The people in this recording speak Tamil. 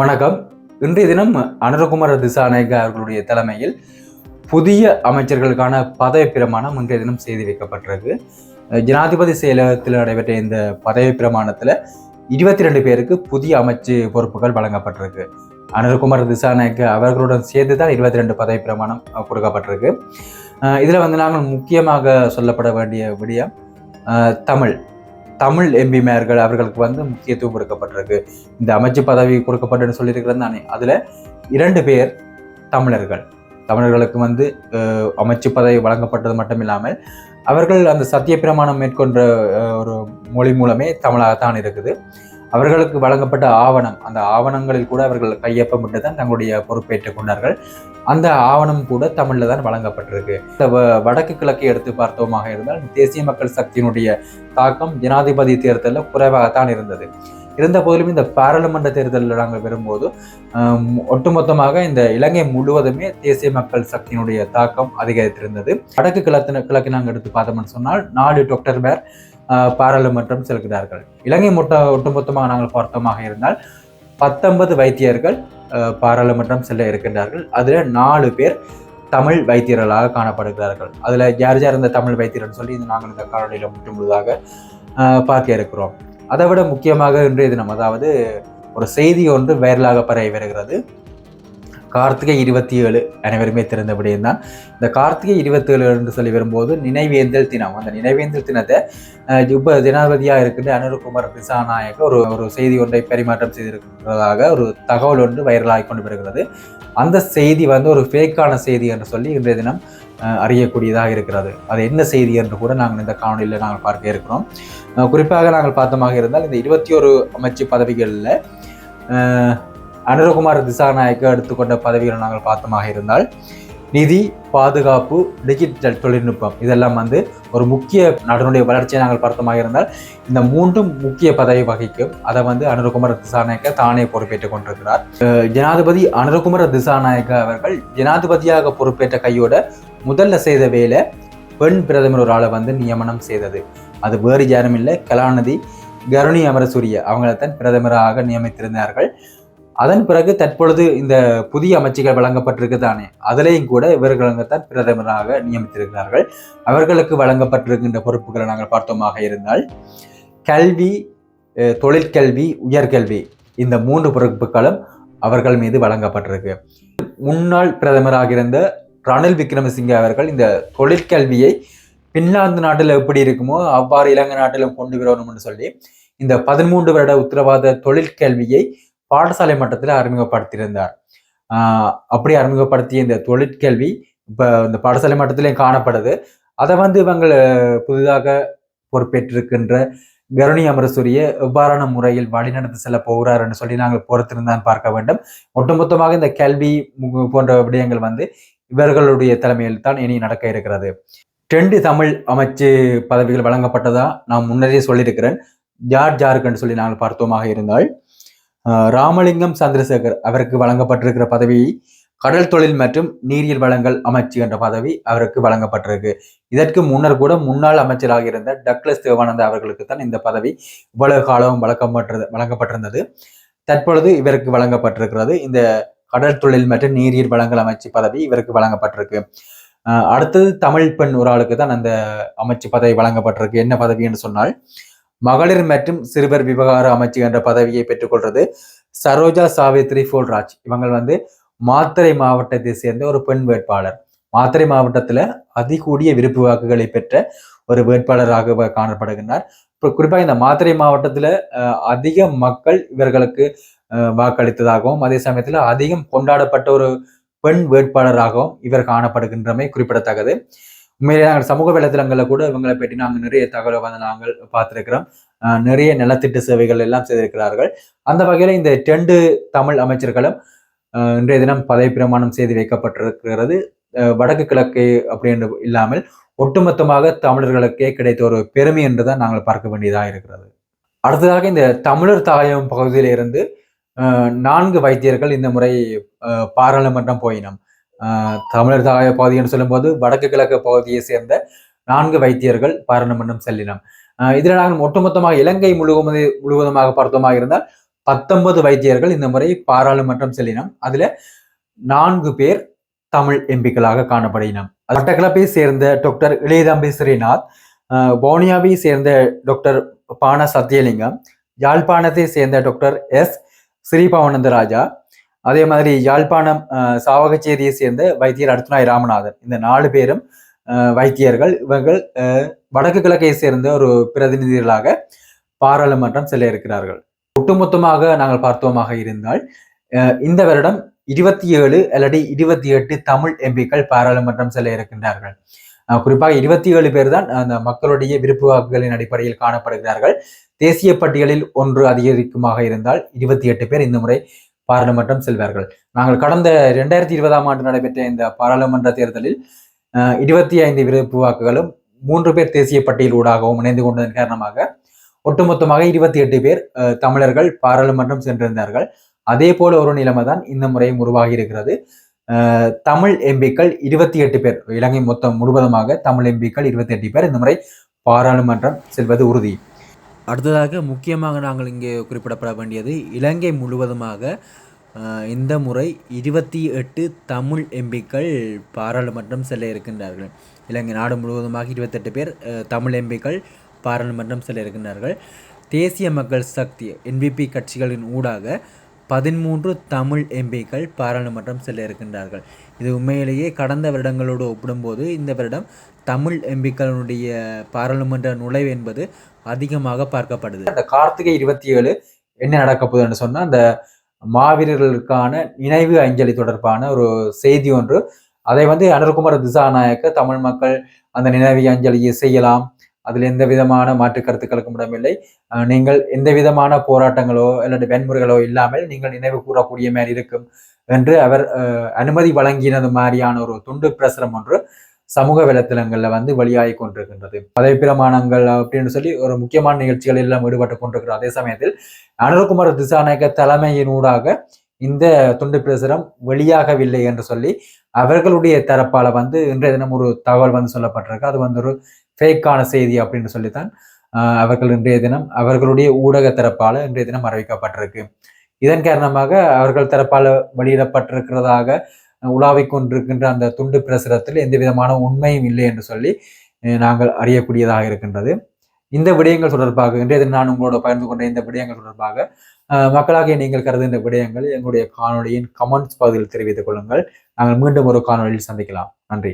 வணக்கம். இன்றைய தினம் அனுரகுமார திசாநாயக அவர்களுடைய தலைமையில் புதிய அமைச்சர்களுக்கான பதவி பிரமாணம் இன்றைய தினம் செய்து வைக்கப்பட்டிருக்கு. ஜனாதிபதி செயலகத்தில் நடைபெற்ற இந்த பதவி பிரமாணத்தில் இருபத்தி ரெண்டு பேருக்கு புதிய அமைச்சு பொறுப்புகள் வழங்கப்பட்டிருக்கு. அனுரகுமார் திசாநாயக்க அவர்களுடன் சேர்த்து தான் இருபத்தி ரெண்டு பதவி பிரமாணம் கொடுக்கப்பட்டிருக்கு இதில் வந்து நாங்கள் முக்கியமாக சொல்லப்பட வேண்டிய விடயம் தமிழ். தமிழ் எம்பிமார்கள் அவர்களுக்கு வந்து முக்கியத்துவம் கொடுக்கப்பட்டிருக்கு. இந்த அமைச்சு பதவி கொடுக்கப்பட்டுன்னு சொல்லியிருக்கிறது தானே அதில் இரண்டு பேர் தமிழர்கள். தமிழர்களுக்கு வந்து அமைச்சு பதவி வழங்கப்பட்டது மட்டும் இல்லாமல் அவர்கள் அந்த சத்திய பிரமாணம் மேற்கொண்ட ஒரு மொழி மூலமே தமிழாகத்தான் இருக்குது. அவர்களுக்கு வழங்கப்பட்ட ஆவணம் அந்த ஆவணங்களில் கூட அவர்கள் கையொப்பமிட்டு தான் தங்களுடைய பொறுப்பேற்றுக் கொண்டார்கள். அந்த ஆவணம் கூட தமிழில் தான் வழங்கப்பட்டிருக்கு. இந்த வ- வடக்கு கிழக்கை எடுத்து பார்த்தோமாக இருந்தால் தேசிய மக்கள் சக்தியினுடைய தாக்கம் ஜனாதிபதி தேர்தலில் குறைவாகத்தான் இருந்தது. இருந்த போதிலும் இந்த பாராளுமன்ற தேர்தலில் நாங்கள் வரும்போது ஒட்டுமொத்தமாக இந்த இலங்கை முழுவதுமே தேசிய மக்கள் சக்தியினுடைய தாக்கம் அதிகரித்திருந்தது. வடக்கு கிழக்கு கிழக்கு நாங்கள் எடுத்து பார்த்தோம்னு சொன்னால் நாலு டாக்டர் பேர் பாராளுமன்றம் செல்கிறார்கள். இலங்கை மொட்ட ஒட்டுமொத்தமாக நாங்கள் பார்த்தோமாக இருந்தால் பத்தொன்பது வைத்தியர்கள் பாராளுமன்றம் செல்ல இருக்கின்றார்கள். அதில் நாலு பேர் தமிழ் வைத்தியர்களாக காணப்படுகிறார்கள். அதில் யார் யார் இந்த தமிழ் வைத்தியர்னு சொல்லி இது நாங்கள் இந்த காணொலியில் முற்று முழுதாக பார்க்க இருக்கிறோம். அதை விட முக்கியமாக இன்றைய தினம் அதாவது ஒரு செய்தி ஒன்று வைரலாக பரவி வருகிறது. கார்த்திகை இருபத்தி ஏழு அனைவருமே தெரிந்தபடியும் தான். இந்த கார்த்திகை இருபத்தி ஏழு என்று சொல்லி வரும்போது நினைவேந்தல் தினம். அந்த நினைவேந்தல் தினத்தை உப இப்ப ஜனாதிபதியாக இருக்கின்ற அனுருகுமார் திசாநாயக்க ஒரு ஒரு செய்தி ஒன்றை பரிமாற்றம் செய்திருக்கிறதாக ஒரு தகவல் ஒன்று வைரலாகி கொண்டு வருகிறது. அந்த செய்தி வந்து ஒரு ஃபேக்கான செய்தி என்று சொல்லி இன்றைய தினம் அறியக்கூடியதாக இருக்கிறது. அது என்ன செய்தி என்று கூட நாங்கள் இந்த காணொலியில் நாங்கள் பார்க்க இருக்கிறோம். குறிப்பாக நாங்கள் பார்த்தமாக இருந்தால் இந்த இருபத்தி ஒரு அமைச்சு பதவிகளில் அனுரகுமார் திசாநாயக்க எடுத்துக்கொண்ட பதவிகளை நாங்கள் பார்த்தமாக இருந்தால் நிதி பாதுகாப்பு டிஜிட்டல் தொழில்நுட்பம் இதெல்லாம் வந்து ஒரு முக்கிய நாட்டினுடைய வளர்ச்சியை நாங்கள் பார்த்தமாக இருந்தால் இந்த மூன்றும் முக்கிய பதவி வகிக்கும். அதை வந்து அனுரகுமார திசாநாயக்க தானே பொறுப்பேற்றுக் கொண்டிருக்கிறார். ஜனாதிபதி அனுரகுமார திசாநாயக்க அவர்கள் ஜனாதிபதியாக பொறுப்பேற்ற கையோட முதல்ல செய்த வேலை பெண் பிரதமர் ஒரு ஆளை வந்து நியமனம் செய்தது. அது வேறு யாரும் இல்லை. கலாநிதி கருணி அமரசூரிய அவங்களைத்தான் பிரதமராக நியமித்திருந்தார்கள். அதன் பிறகு தற்பொழுது இந்த புதிய அமைச்சுகள் வழங்கப்பட்டிருக்கு தானே. அதிலேயும் கூட இவர்களைத்தான் பிரதமராக நியமித்திருக்கிறார்கள். அவர்களுக்கு வழங்கப்பட்டிருக்கின்ற பொறுப்புகளை நாங்கள் பார்த்தோமாக இருந்தால் கல்வி தொழிற்கல்வி உயர்கல்வி இந்த மூன்று பொறுப்புகளும் அவர்கள் மீது வழங்கப்பட்டிருக்கு. முன்னாள் பிரதமராக இருந்த ரணில் விக்ரமசிங்கே அவர்கள் இந்த தொழிற்கல்வியை பின்லாந்து நாட்டில் எப்படி இருக்குமோ அவ்வாறு இலங்கை நாட்டிலும் கொண்டு வரணும்னு சொல்லி இந்த பதிமூன்று வருட உத்தரவாத தொழிற்கல்வியை பாடசாலை மட்டத்தில் அறிமுகப்படுத்தியிருந்தார். ஆஹ் அப்படி அறிமுகப்படுத்திய இந்த தொழிற்கல்வி இப்போ இந்த பாடசாலை மட்டத்திலையும் காணப்படுது. அதை வந்து இவங்க புதிதாக பொறுப்பேற்றிருக்கின்ற கருணி அமரசூரிய எவ்வாறான முறையில் வழிநடத்தி செல்ல போகிறாருன்னு சொல்லி நாங்கள் பொறுத்திருந்தான் பார்க்க வேண்டும். ஒட்டுமொத்தமாக இந்த கல்வி போன்ற விடயங்கள் வந்து இவர்களுடைய தலைமையில் தான் இனி நடக்க இருக்கிறது. டெண்டு தமிழ் அமைச்சு பதவிகள் வழங்கப்பட்டதா நான் முன்னரே சொல்லியிருக்கிறேன். ஜார் ஜார்க்கண்ட் சொல்லி நாங்கள் பார்த்தோமாக இருந்தால் ஆஹ் ராமலிங்கம் சந்திரசேகர் அவருக்கு வழங்கப்பட்டிருக்கிற பதவி கடல் தொழில் மற்றும் நீரியல் வளங்கள் அமைச்சு என்ற பதவி அவருக்கு வழங்கப்பட்டிருக்கு. இதற்கு முன்னர் கூட முன்னாள் அமைச்சராக இருந்த டக்ளஸ் தேவானந்தா அவர்களுக்கு தான் இந்த பதவி இவ்வளவு காலம் வழங்கப்பட்டிருந்தது வழங்கப்பட்டிருந்தது. தற்பொழுது இவருக்கு வழங்கப்பட்டிருக்கிறது. இந்த கடல் தொழில் மற்றும் நீரியல் வளங்கள் அமைச்சு பதவி இவருக்கு வழங்கப்பட்டிருக்கு. அடுத்தது தமிழ் பெண் ஒரு ஆளுக்கு தான் அந்த அமைச்சு பதவி வழங்கப்பட்டிருக்கு. என்ன பதவி என்று சொன்னால் மகளிர் மற்றும் சிறுவர் விவகார அமைச்சு என்ற பதவியை பெற்றுக்கொள்றது சரோஜா சாவித்ரி ஃபோல்ராஜ். இவங்க வந்து மாத்திரை மாவட்டத்தை சேர்ந்த ஒரு பெண் வேட்பாளர். மாத்திரை மாவட்டத்துல அதிகூடிய விருப்பு வாக்குகளை பெற்ற ஒரு வேட்பாளராக காணப்படுகின்றார். இப்போ குறிப்பாக இந்த மாத்திரை மாவட்டத்துல அதிக மக்கள் இவர்களுக்கு வாக்களித்ததாகவும் அதே சமயத்தில் அதிகம் கொண்டாடப்பட்ட ஒரு பெண் வேட்பாளராகவும் இவர் காணப்படுகின்றமை குறிப்பிடத்தக்கது. உண்மையிலே நாங்கள் சமூக வலைதளங்களில் கூட இவங்களை பற்றி நாங்கள் நிறைய தகவலை வந்து நாங்கள் பார்த்துருக்கிறோம். நிறைய நலத்திட்ட சேவைகள் எல்லாம் செய்திருக்கிறார்கள். அந்த வகையில் இந்த ரெண்டு தமிழ் அமைச்சர்களும் இன்றைய தினம் பதவி பிரமாணம் செய்து வைக்கப்பட்டிருக்கிறது. அஹ், வடக்கு கிழக்கு அப்படின்னு இல்லாமல் ஒட்டுமொத்தமாக தமிழர்களுக்கே கிடைத்த ஒரு பெருமை என்றுதான் நாங்கள் பார்க்க வேண்டியதாக இருக்கிறது. அடுத்ததாக இந்த தமிழர் தாயம் பகுதியிலிருந்து நான்கு வைத்தியர்கள் இந்த முறை பாராளுமன்றம் போயினோம். தமிழர் தாய பகுதின்னு சொல்லும்போது வடக்கு கிழக்கு பகுதியை சேர்ந்த நான்கு வைத்தியர்கள் பாராளுமன்றம் செல்லினம். இதில் நாங்கள் ஒட்டுமொத்தமாக இலங்கை முழுவதும் முழுவதுமாக பார்த்தோமாக இருந்தால் பத்தொன்பது வைத்தியர்கள் இந்த முறை பாராளுமன்றம் செல்லினம். அதில் நான்கு பேர் தமிழ் எம்பிக்களாக காணப்படினம். மட்டக்களப்பை சேர்ந்த டாக்டர் இளையதம்பி ஸ்ரீநாத் போனியாவை சேர்ந்த டாக்டர் பான சத்யலிங்கம் யாழ்ப்பாணத்தை சேர்ந்த டாக்டர் எஸ் ஸ்ரீபவானந்த ராஜா அதே மாதிரி யாழ்ப்பாணம் சாவகச்சேரியை சேர்ந்த வைத்தியர் அடுத்துநாய் ராமநாதன். இந்த நாலு பேரும் வைத்தியர்கள். இவர்கள் வடக்கு கிழக்கை சேர்ந்த ஒரு பிரதிநிதிகளாக பாராளுமன்றம் செல்ல இருக்கிறார்கள். ஒட்டுமொத்தமாக நாங்கள் பார்த்தோமாக இருந்தால் இந்த வருடம் இருபத்தி ஏழு அல்லது இருபத்தி எட்டு தமிழ் எம்பிக்கள் பாராளுமன்றம் செல்ல இருக்கின்றார்கள். குறிப்பாக இருபத்தி ஏழு பேர் தான் அந்த மக்களுடைய விருப்பு வாக்குகளின் அடிப்படையில் காணப்படுகிறார்கள். தேசிய பட்டியலில் ஒன்று அதிகரிக்குமாக இருந்தால் இருபத்தி எட்டு பேர் இந்த முறை பாராளுமன்றம் செல்வார்கள். நாங்கள் கடந்த இரண்டாயிரத்தி இருபதாம் ஆண்டு நடைபெற்ற இந்த பாராளுமன்ற தேர்தலில் இருபத்தி ஐந்து விருப்பு வாக்குகளும் மூன்று பேர் தேசிய பட்டியல் ஊடாகவும் இணைந்து கொண்டதன் காரணமாக ஒட்டுமொத்தமாக இருபத்தி எட்டு பேர் தமிழர்கள் பாராளுமன்றம் சென்றிருந்தார்கள். அதே போல ஒரு நிலைமை தான் இந்த முறையும் உருவாகி இருக்கிறது. தமிழ் எம்பிக்கள் இருபத்தி எட்டு பேர். இலங்கை மொத்தம் முழுவதுமாக தமிழ் எம்பிக்கள் இருபத்தி எட்டு பேர். இந்த முறை பாராளுமன்றம் செல்வது உறுதி. அடுத்ததாக முக்கியமாக நாங்கள் இங்கே குறிப்பிடப்பட வேண்டியது இலங்கை முழுவதுமாக இந்த முறை இருபத்தி எட்டு தமிழ் எம்பிக்கள் பாராளுமன்றம் செல்ல இருக்கின்றார்கள். இலங்கை நாடு முழுவதுமாக இருபத்தெட்டு பேர் தமிழ் எம்பிக்கள் பாராளுமன்றம் செல்ல இருக்கின்றார்கள். தேசிய மக்கள் சக்தி என்பிபி கட்சிகளின் ஊடாக பதிமூன்று தமிழ் எம்பிக்கள் பாராளுமன்றம் செல்ல இருக்கின்றார்கள். இது உண்மையிலேயே கடந்த வருடங்களோடு ஒப்பிடும்போது இந்த வருடம் தமிழ் எம்பிக்களுடைய பாராளுமன்ற நுழைவு என்பது அதிகமாக பார்க்கப்படுது. அந்த கார்த்திகை இருபத்தி ஏழு என்ன நடக்க போகுதுன்னு சொன்னால் அந்த மாவீரர்களுக்கான நினைவு அஞ்சலி தொடர்பான ஒரு செய்தி ஒன்று அதை வந்து அனுர்குமார் திசாநாயக்க தமிழ் மக்கள் அந்த நினைவு அஞ்சலியை செய்யலாம் அதில் எந்த விதமான மாற்று கருத்துக்களுக்கும் இடமில்லை. நீங்கள் எந்த விதமான போராட்டங்களோ அல்லது வன்முறைகளோ இல்லாமல் நீங்கள் நினைவு கூறக்கூடிய மாதிரி இருக்கும் என்று அவர் அனுமதி வழங்கினது மாதிரியான ஒரு துண்டு பிரசுரம் ஒன்று சமூக வலைத்தளங்களில் வந்து வெளியாகி கொண்டிருக்கின்றது. பதவி பிரமாணங்கள் அப்படின்னு சொல்லி ஒரு முக்கியமான நிகழ்ச்சிகள் எல்லாம் ஈடுபட்டு கொண்டிருக்கிற அதே சமயத்தில் அனுரகுமார் திசாநாயக்க தலைமையினூடாக இந்த துண்டு பிரசுரம் வெளியாகவில்லை என்று சொல்லி அவர்களுடைய தரப்பால வந்து இன்றைய தினம் ஒரு தகவல் வந்து சொல்லப்பட்டிருக்கு. அது வந்து ஒரு ஃபேக்கான செய்தி அப்படின்னு சொல்லித்தான் அவர்கள் இன்றைய தினம் அவர்களுடைய ஊடக தரப்பால் இன்றைய தினம் அறிவிக்கப்பட்டிருக்கு. இதன் காரணமாக அவர்கள் தரப்பால வெளியிடப்பட்டிருக்கிறதாக உலாவிக் கொண்டிருக்கின்ற அந்த துண்டு பிரசுரத்தில் எந்த விதமான உண்மையும் இல்லை என்று சொல்லி நாங்கள் அறியக்கூடியதாக இருக்கின்றது. இந்த விடயங்கள் தொடர்பாக இன்றைய தினம் நான் உங்களோட பகிர்ந்து கொண்ட இந்த விடயங்கள் தொடர்பாக மக்களாகிய நீங்கள் கருதுகின்ற விடயங்கள் எங்களுடைய காணொலியின் கமெண்ட்ஸ் பகுதியில் தெரிவித்துக் கொள்ளுங்கள். நாங்கள் மீண்டும் ஒரு காணொலியில் சந்திக்கலாம். நன்றி.